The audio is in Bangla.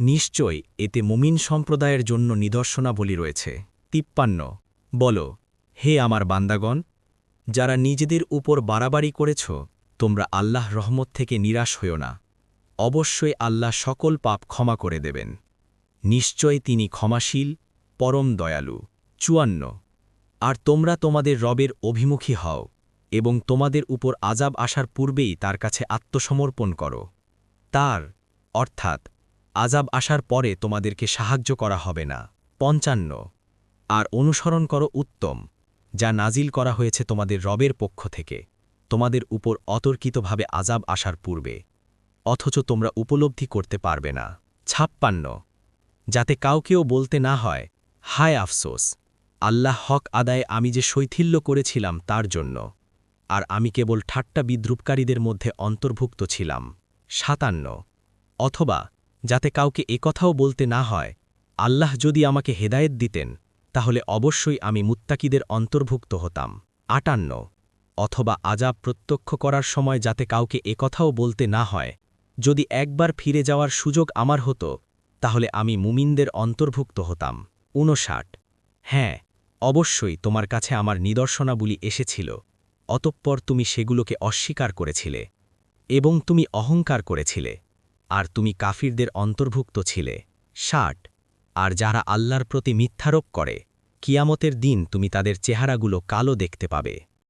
নিশ্চয় এতে মুমিন সম্প্রদায়ের জন্য নিদর্শনাবলী রয়েছে। তিপ্পান্ন। বল, হে আমার বান্দাগণ, যারা নিজেদের উপর বাড়াবাড়ি করেছ, তোমরা আল্লাহ রহমত থেকে নিরাশ হইও না। অবশ্যই আল্লাহ সকল পাপ ক্ষমা করে দেবেন। নিশ্চয় তিনি ক্ষমাশীল, পরম দয়ালু। চুয়ান্ন। আর তোমরা তোমাদের রবের অভিমুখী হও এবং তোমাদের উপর আজাব আসার পূর্বেই তার কাছে আত্মসমর্পণ করো। তার, অর্থাৎ আজাব আসার পরে তোমাদেরকে সাহায্য করা হবে না। পঞ্চান্ন। আর অনুসরণ করো উত্তম, যা নাজিল করা হয়েছে তোমাদের রবের পক্ষ থেকে। তোমাদের উপর অতর্কিতভাবে আজাব আসার পূর্বে। অথচ তোমরা উপলব্ধি করতে পারবে না। ছাপ্পান্ন। যাতে কাউকেও বলতে না হয়, হায় আফসোস, আল্লাহ হক আদায়ে আমি যে শৈথিল্য করেছিলাম তার জন্য। আর আমি কেবল ঠাট্টা বিদ্রুপকারীদের মধ্যে অন্তর্ভুক্ত ছিলাম। সাতান্ন। অথবা যাতে কাউকে একথাও বলতে না হয়, আল্লাহ যদি আমাকে হেদায়েত দিতেন, তাহলে অবশ্যই আমি মুত্তাকিদের অন্তর্ভুক্ত হতাম। আটান্ন, অথবা আজাব প্রত্যক্ষ করার সময় যাতে কাউকে একথাও বলতে না হয়, যদি একবার ফিরে যাওয়ার সুযোগ আমার হতো, তাহলে আমি মুমিনদের অন্তর্ভুক্ত হতাম। ঊনষাট হ্যাঁ অবশ্যই তোমার কাছে আমার নিদর্শনাবলী এসেছিল, অতঃপর তুমি সেগুলোকে অস্বীকার করেছিলে, এবং তুমি অহংকার করেছিলে। আর তুমি কাফিরদের অন্তর্ভুক্ত ছিলে। ষাট। আর যারা আল্লাহর প্রতি মিথ্যারোপ করে, কিয়ামতের দিন তুমি তাদের চেহারাগুলো কালো দেখতে পাবে।